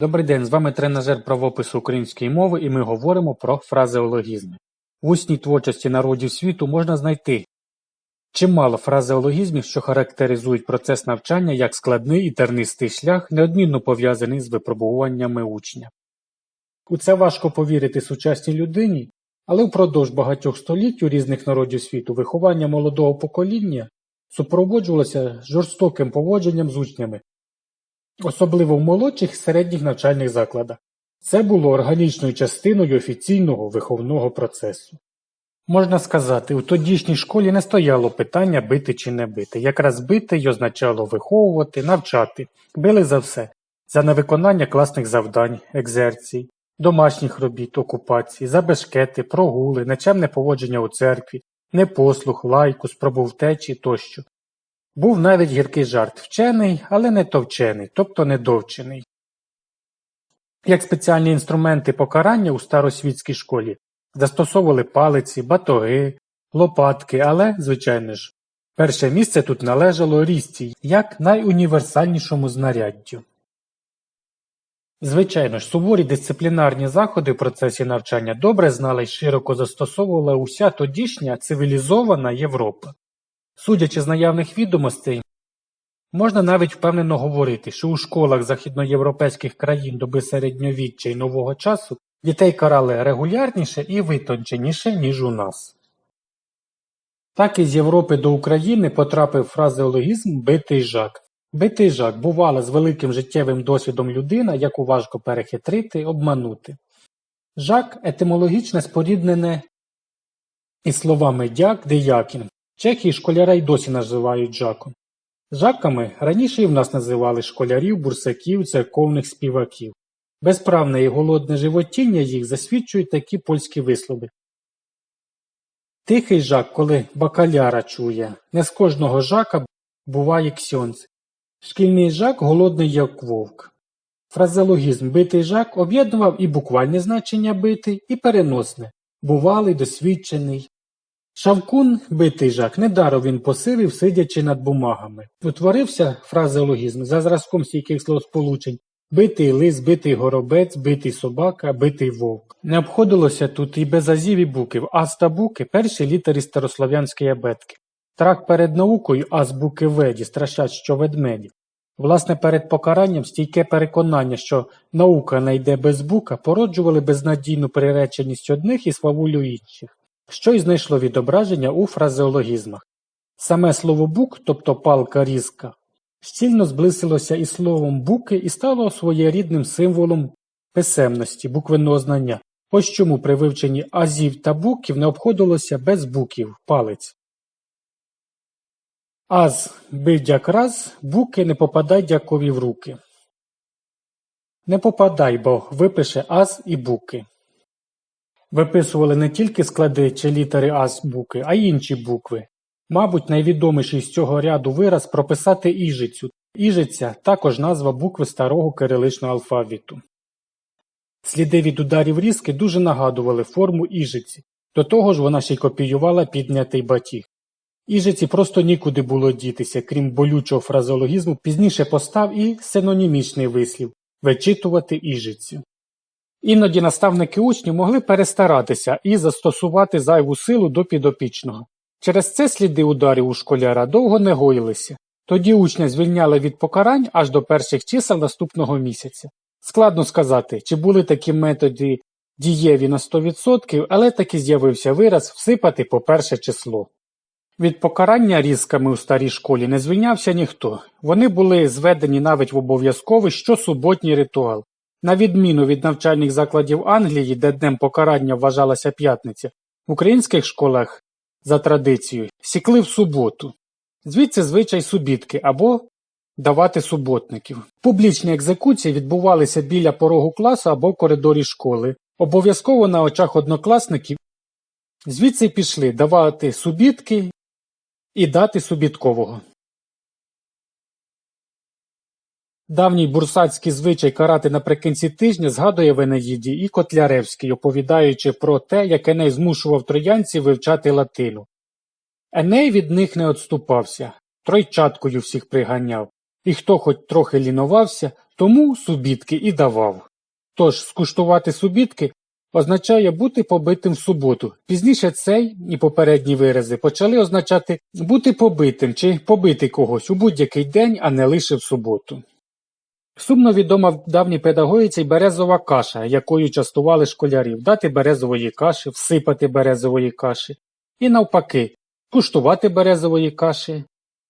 Добрий день, з вами тренажер правопису української мови і ми говоримо про фразеологізми. В усній творчості народів світу можна знайти чимало фразеологізмів, що характеризують процес навчання як складний і тернистий шлях, неодмінно пов'язаний з випробуваннями учня. У це важко повірити сучасній людині, але впродовж багатьох століть у різних народів світу виховання молодого покоління супроводжувалося жорстоким поводженням з учнями, особливо в молодших і середніх навчальних закладах. Це було органічною частиною офіційного виховного процесу. Можна сказати, у тодішній школі не стояло питання бити чи не бити. Якраз бити й означало виховувати, навчати, били за все, за невиконання класних завдань, екзерцій, домашніх робіт, окупації, за бешкети, прогули, нечемне поводження у церкві, непослух, лайку, спробу втечі тощо. Був навіть гіркий жарт вчений, але не товчений, тобто недовчений. Як спеціальні інструменти покарання у старосвітській школі застосовували палиці, батоги, лопатки, але, звичайно ж, перше місце тут належало різці як найуніверсальнішому знаряддю. Звичайно ж, суворі дисциплінарні заходи в процесі навчання добре знала й широко застосовувала уся тодішня цивілізована Європа. Судячи з наявних відомостей, можна навіть впевнено говорити, що у школах західноєвропейських країн доби середньовіччя й нового часу дітей карали регулярніше і витонченіше, ніж у нас. Так і з Європи до України потрапив фразеологізм «битий жак». Битий жак бувала з великим життєвим досвідом людина, яку важко перехитрити, обманути. Жак етимологічне споріднене із словами дяк, деякін. Чехи і школяра й досі називають жаком. Жаками раніше і в нас називали школярів, бурсаків, церковних співаків. Безправне і голодне животіння їх засвідчують такі польські вислови. Тихий жак, коли бакаляра чує, не з кожного жака буває ксьонц. Шкільний жак голодний, як вовк. Фразеологізм битий жак об'єднував і буквальне значення битий, і переносне, бувалий, досвідчений. Шавкун, битий жак, недаром він посилив, сидячи над бумагами. Утворився фразеологізм за зразком стійких словосполучень битий лис, битий горобець, битий собака, битий вовк. Не обходилося тут і без азів і буків, аз та буки перші літери старослов'янської абетки. Трак перед наукою азбуки веді страшать, що ведмеді. Власне, перед покаранням стійке переконання, що наука не йде без бука, породжували безнадійну приреченість одних і свавулю інших, що й знайшло відображення у фразеологізмах. Саме слово бук, тобто палка різка, щільно зблисилося із словом буки і стало своєрідним символом писемності, буквенного знання. Ось чому при вивченні азів та буків не обходилося без буків палець. Аз бив дяк раз, буки не попадай дякові в руки. Не попадай, бо випише аз і буки. Виписували не тільки склади чи літери азбуки, а й інші букви. Мабуть, найвідоміший з цього ряду вираз прописати іжицю. Іжиця також назва букви старого кириличного алфавіту. Сліди від ударів різки дуже нагадували форму іжиці, до того ж вона ще й копіювала піднятий батіг. Іжиці просто нікуди було дітися, крім болючого фразеологізму, пізніше постав і синонімічний вислів вичитувати іжицю. Іноді наставники учнів могли перестаратися і застосувати зайву силу до підопічного. Через це сліди ударів у школяра довго не гоїлися, тоді учня звільняли від покарань аж до перших чисел наступного місяця. Складно сказати, чи були такі методи дієві на 100%, але таки з'явився вираз всипати по перше число. Від покарання різками у старій школі не звільнявся ніхто, вони були зведені навіть в обов'язковий щосуботній ритуал. На відміну від навчальних закладів Англії, де днем покарання вважалася п'ятниця, в українських школах за традицією сікли в суботу, звідси звичай субітки або давати суботників. Публічні екзекуції відбувалися біля порогу класу або коридорі школи, обов'язково на очах однокласників, звідси пішли давати субітки і дати субіткового. Давній бурсацький звичай карати наприкінці тижня згадує в Енеїді і Котляревський, оповідаючи про те, як Еней змушував троянців вивчати латину. Еней від них не odступався, тройчаткою всіх приганяв, і хто хоч трохи лінувався, тому субітки і давав. Тож скуштувати субітки означає бути побитим в суботу. Пізніше цей і попередні вирази почали означати бути побитим чи побити когось у будь-який день, а не лише в суботу. Сумно відома в давній педагогіці березова каша, якою частували школярів дати березової каші, всипати березової каші, і навпаки, куштувати березової каші,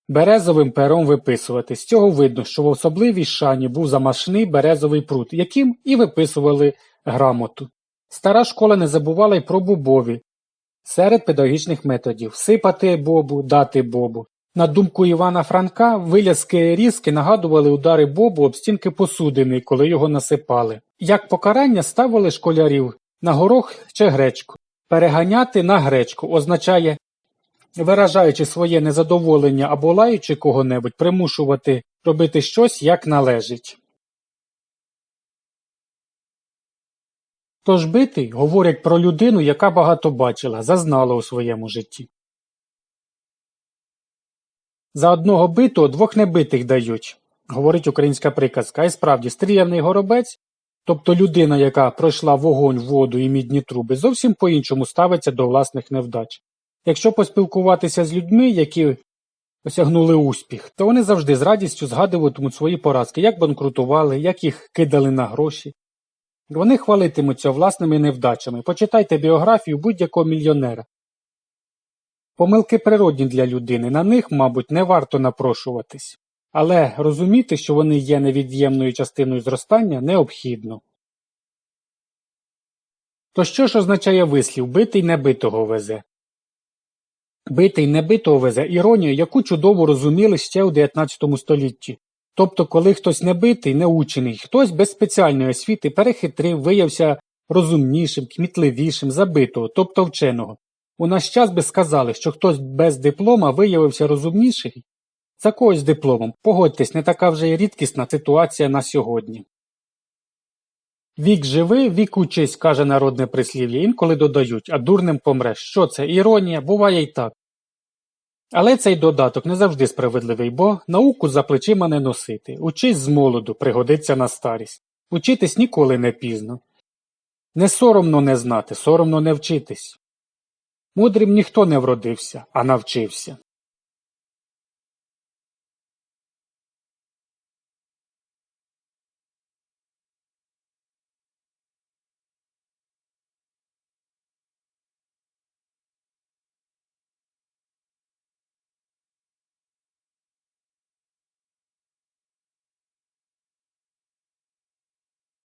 березовим пером виписувати. З цього видно, що в особливій шані був замашний березовий прут, яким і виписували грамоту. Стара школа не забувала й про бубові. Серед педагогічних методів сипати бобу, дати бобу. На думку Івана Франка, вилязки різки нагадували удари бобу об стінки посудини, коли його насипали. Як покарання ставили школярів на горох чи гречку. Переганяти на гречку означає, виражаючи своє незадоволення або лаючи кого-небудь, примушувати робити щось як належить. Тож битий говорять про людину, яка багато бачила, зазнала у своєму житті. За одного битого двох небитих дають, говорить українська приказка. І справді, стріляний горобець, тобто людина, яка пройшла вогонь, воду і мідні труби, зовсім по-іншому ставиться до власних невдач. Якщо поспілкуватися з людьми, які осягнули успіх, то вони завжди з радістю згадуватимуть свої поразки, як банкрутували, як їх кидали на гроші. Вони хвалитимуться власними невдачами. Почитайте біографію будь-якого мільйонера. Помилки природні для людини, на них, мабуть, не варто напрошуватись, але розуміти, що вони є невід'ємною частиною зростання, необхідно. То що ж означає вислів битий небитого везе? Битий небитого везе іронію, яку чудово розуміли ще у 19 столітті. Тобто, коли хтось небитий, неучений, хтось без спеціальної освіти перехитрив, виявився розумнішим, кмітливішим, забитого, тобто вченого. У наш час би сказали, що хтось без диплома виявився розумніший за когось дипломом. Погодьтесь, не така вже й рідкісна ситуація на сьогодні. Вік живи, вік учись, каже народне прислів'я, інколи додають, а дурним помреш. Що це? Іронія, буває й так. Але цей додаток не завжди справедливий, бо науку за плечима не носити. Учись з молоду, пригодиться на старість. Учитись ніколи не пізно. Не соромно не знати, соромно не вчитись. Мудрим ніхто не вродився, а навчився.